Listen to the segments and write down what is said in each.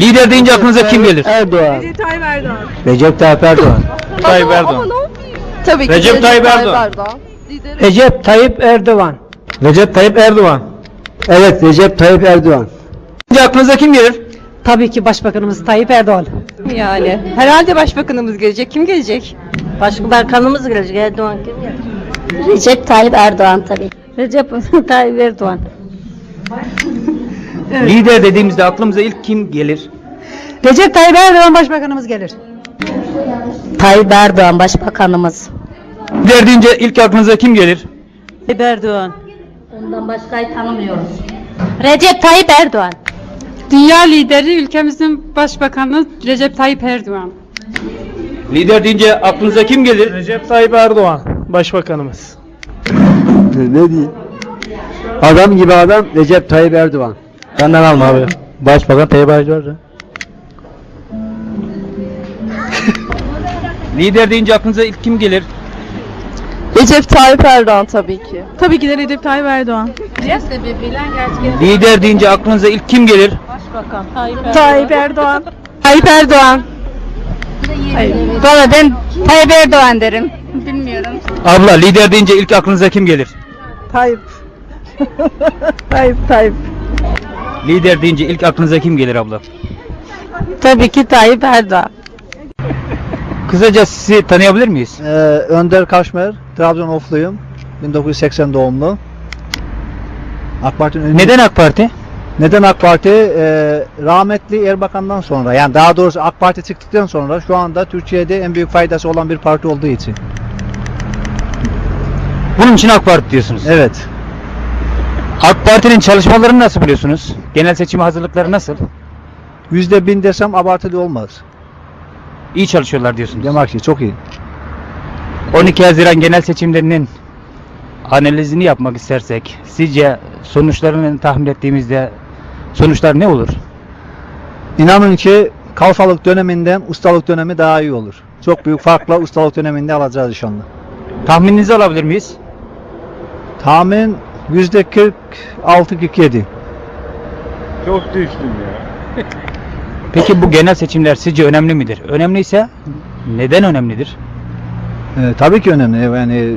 Lider deyince aklınıza kim gelir? Erdoğan. Recep Tayyip Erdoğan. Recep Tayyip Erdoğan. Tayyip Erdoğan. Tabii ki Recep Recep Tayyip Tayyip Erdoğan. Erdoğan. Lideri Recep Tayyip Erdoğan. Recep Tayyip Erdoğan. Evet Recep Tayyip Erdoğan. Deyince aklınıza kim gelir? Tabii ki Başbakanımız Tayyip Erdoğan. yani. Herhalde başbakanımız gelecek. Kim gelecek? Başbakanımız gelecek Erdoğan kim gelecek? Recep Tayyip Erdoğan tabii. Recep Tayyip Erdoğan. Lider dediğimizde aklımıza ilk kim gelir? Recep Tayyip Erdoğan Başbakanımız gelir. Tayyip Erdoğan Başbakanımız. Lider deyince ilk aklınıza kim gelir? Tayyip Erdoğan. Ondan başkayı tanımıyoruz. Recep Tayyip Erdoğan. Dünya lideri ülkemizin başbakanı Recep Tayyip Erdoğan. Lider deyince aklınıza kim gelir? Recep Tayyip Erdoğan Başbakanımız. ne diyeyim? Adam gibi adam Recep Tayyip Erdoğan. Benden alma abi. Başbakan Tayyip Erdoğan. Lider deyince aklınıza ilk kim gelir? Recep Tayyip Erdoğan tabii ki. Tabii ki de Recep Tayyip Erdoğan. Lider deyince aklınıza ilk kim gelir? Tayyip Erdoğan. Tayyip Erdoğan. Valla ben Tayyip Erdoğan derim. Abla lider deyince ilk aklınıza kim gelir? Tayyip. Tayyip Tayyip. Lider deyince ilk aklınıza kim gelir abla? Tabii ki Tayyip Erdoğan. Kısaca sizi tanıyabilir miyiz? Ee, Önder Kaşmer, Trabzon Ofluyum. 1980 doğumlu. AK Parti'nin ünlü- Neden AK Parti? Neden AK Parti? Ee, rahmetli Erbakan'dan sonra yani daha doğrusu AK Parti çıktıktan sonra şu anda Türkiye'de en büyük faydası olan bir parti olduğu için. Bunun için AK Parti diyorsunuz. Evet. AK Parti'nin çalışmalarını nasıl biliyorsunuz? Genel seçime hazırlıkları nasıl? Yüzde bin desem abartılı olmaz. İyi çalışıyorlar diyorsunuz. Demek ki çok iyi. 12 Haziran genel seçimlerinin analizini yapmak istersek sizce sonuçlarını tahmin ettiğimizde sonuçlar ne olur? İnanın ki kalfalık döneminden ustalık dönemi daha iyi olur. Çok büyük farkla ustalık döneminde alacağız inşallah. Tahmininizi alabilir miyiz? Tahmin yüzde 46-47. Peki bu genel seçimler sizce önemli midir? Önemliyse neden önemlidir? Ee, tabii ki önemli. Yani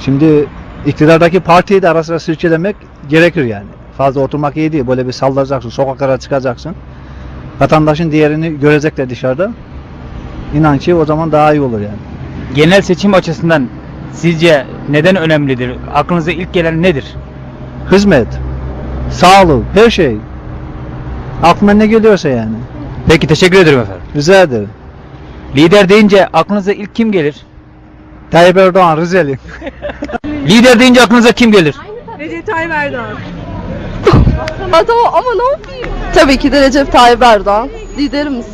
şimdi iktidardaki partiyi de ara sıra sirkelemek gerekir yani. Fazla oturmak iyi değil. Böyle bir sallayacaksın, sokaklara çıkacaksın. Vatandaşın diğerini görecekler dışarıda. İnan ki o zaman daha iyi olur yani. Genel seçim açısından sizce neden önemlidir? Aklınıza ilk gelen nedir? Hizmet, sağlık, her şey. Aklına ne geliyorsa yani. Peki teşekkür ederim efendim. Rica ederim. Lider deyince aklınıza ilk kim gelir? Tayyip Erdoğan, Rizeli. Lider deyince aklınıza kim gelir? Recep Tayyip Erdoğan. ama, ama ne yapayım? Tabii ki de Recep Tayyip Erdoğan. Liderimiz.